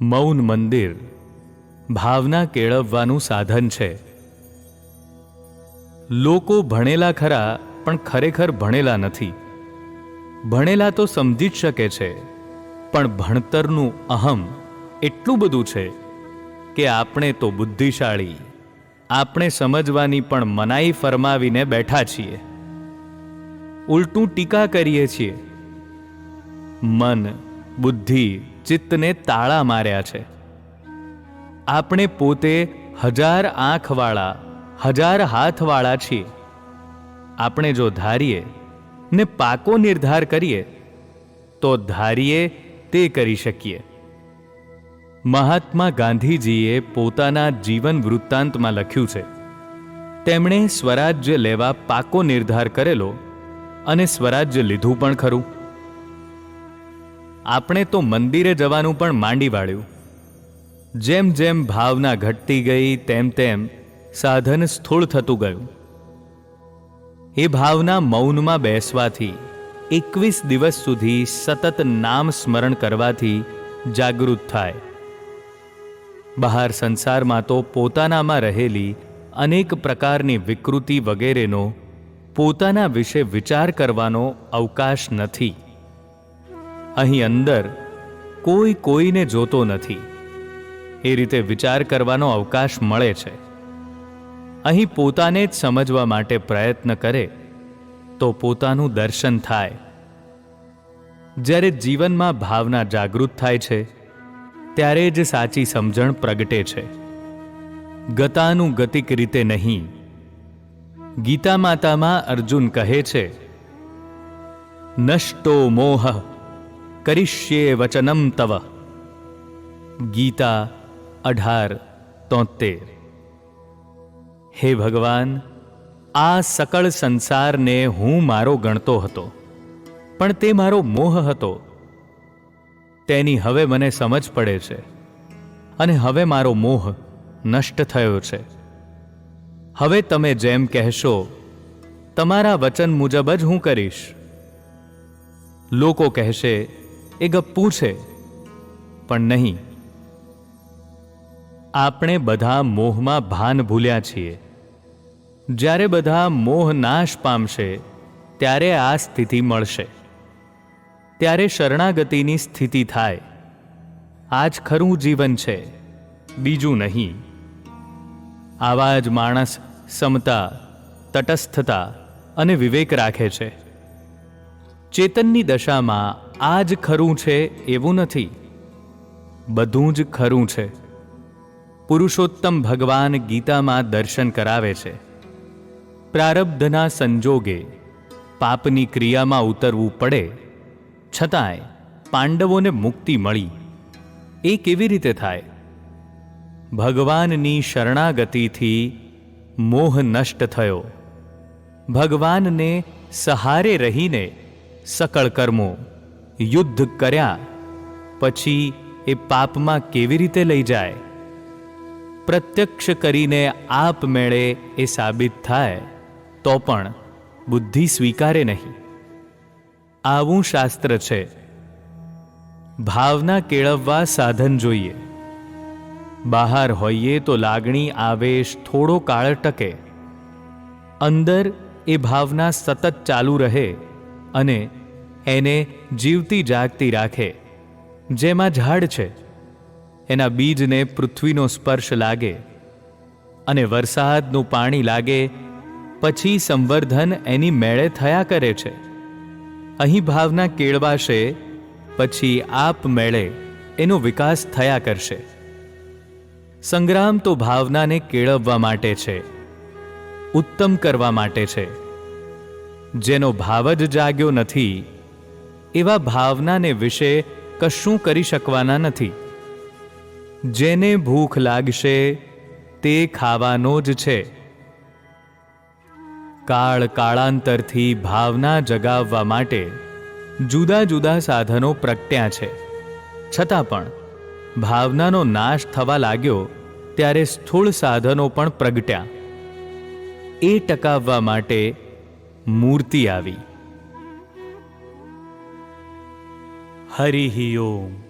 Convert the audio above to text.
મૌન મંદિર. ભાવના કેળવવાનું સાધન છે. લોકો ભણેલા ખરા, પણ ખરેખર ભણેલા નથી. ભણેલા તો સમજી જ શકે છે, પણ ભણતરનું અહમ એટલું બધું છે કે આપણે તો બુદ્ધિશાળી. આપણે સમજવાની પણ મનાઈ ફરમાવીને બેઠા છીએ. ઉલટું ટીકા કરીએ છીએ. મન બુદ્ધિ ચિત્તને તાળા માર્યા છે. આપણે પોતે હજાર આંખવાળા, હજાર હાથવાળા છીએ. આપણે જો ધારીએ ને પાકો નિર્ધાર કરીએ, તો ધારીએ તે કરી શકીએ. મહાત્મા ગાંધીજીએ પોતાના જીવન વૃત્તાંતમાં લખ્યું છે, તેમણે સ્વરાજ્ય લેવા પાકો નિર્ધાર કરેલો અને સ્વરાજ્ય લીધું પણ ખરું. આપણે તો મંદિરે જવાનું પણ માંડી વાળ્યું. જેમ જેમ ભાવના ઘટતી ગઈ, તેમ તેમ સાધન સ્થૂળ થતું ગયું. એ ભાવના મૌનમાં બેસવાથી, એકવીસ દિવસ સુધી સતત નામ સ્મરણ કરવાથી જાગૃત થાય. બહાર સંસારમાં તો પોતાનામાં રહેલી અનેક પ્રકારની વિકૃતિ વગેરેનો પોતાના વિશે વિચાર કરવાનો અવકાશ નથી. અહીં અંદર કોઈ કોઈને જોતો નથી. એ રીતે વિચાર કરવાનો અવકાશ મળે છે. અહીં પોતાને જ સમજવા માટે પ્રયત્ન કરે, તો પોતાનું દર્શન થાય. જ્યારે જીવનમાં ભાવના જાગૃત થાય છે, ત્યારે જ સાચી સમજણ પ્રગટે છે. ગતાનુગતિક રીતે નહીં. ગીતા માતામાં અર્જુન કહે છે, નષ્ટો મોહ કરિષ્યે વચનમ તવ ગીતા અઢાર તોતેર હે ભગવાન આ સકળ સંસારને હું મારો ગણતો હતો પણ તે મારો મોહ હતો તેની હવે મને સમજ પડે છે અને હવે મારો મોહ નષ્ટ થયો છે હવે તમે જેમ કહેશો તમારા વચન મુજબ જ હું કરીશ લોકો કહેશે એ ગપ્પું છે. પણ નહીં. આપણે બધા મોહમાં ભાન ભૂલ્યા છીએ. જ્યારે બધા મોહ નાશ પામશે, ત્યારે આ સ્થિતિ મળશે. ત્યારે શરણાગતિની સ્થિતિ થાય. આ જ ખરું જીવન છે, બીજું નહીં. આવા જ માણસ સમતા, તટસ્થતા અને વિવેક રાખે છે. ચેતનની દશામાં આ જ ખરું છે એવું નથી. બધું જ ખરું છે. પુરુષોત્તમ ભગવાન ગીતામાં દર્શન કરાવે છે. પ્રારબ્ધના સંજોગે પાપની ક્રિયામાં ઉતરવું પડે. છતાંય પાંડવોને મુક્તિ મળી. એ કેવી રીતે થાય? ભગવાનની શરણાગતિથી મોહ નષ્ટ થયો. ભગવાનને સહારે રહીને સકળ કર્મો યુદ્ધ કર્યા, પછી એ પાપમાં કેવી રીતે લઈ જાય? પ્રત્યક્ષ કરીને આપમેળે એ સાબિત થાય, તો પણ બુદ્ધિ સ્વીકારે નહીં. આવું શાસ્ત્ર છે. ભાવના કેળવવા સાધન જોઈએ. બહાર હોઈએ તો લાગણી આવેશ થોડો કાળ ટકે. અંદર એ ભાવના સતત ચાલુ રહે અને એને જીવતી જાગતી રાખે. જેમાં ઝાડ છે. એના બીજને પૃથ્વીનો સ્પર્શ લાગે. અને વરસાદનું પાણી લાગે, પછી સંવર્ધન એની મેળે થયા કરે છે. અહીં ભાવના કેળવાશે, પછી આપ મેળે એનો વિકાસ થયા કરશે. સંગ્રામ તો ભાવનાને કેળવવા માટે છે. ઉત્તમ કરવા માટે છે. જેનો ભાવ જ જાગ્યો નથી એવા ભાવનાને વિશે કશું કરી શકવાના નથી. જેને ભૂખ લાગશે, તે ખાવાનો જ છે. કાળ કાળાંતરથી ભાવના જગાવવા માટે જુદા જુદા સાધનો પ્રગટ્યા છે. છતાં પણ, ભાવનાનો નાશ થવા લાગ્યો ત્યારે સ્થૂળ સાધનો પણ પ્રગટ્યા. એ ટકાવવા માટે મૂર્તિ આવી. હરિ ઓમ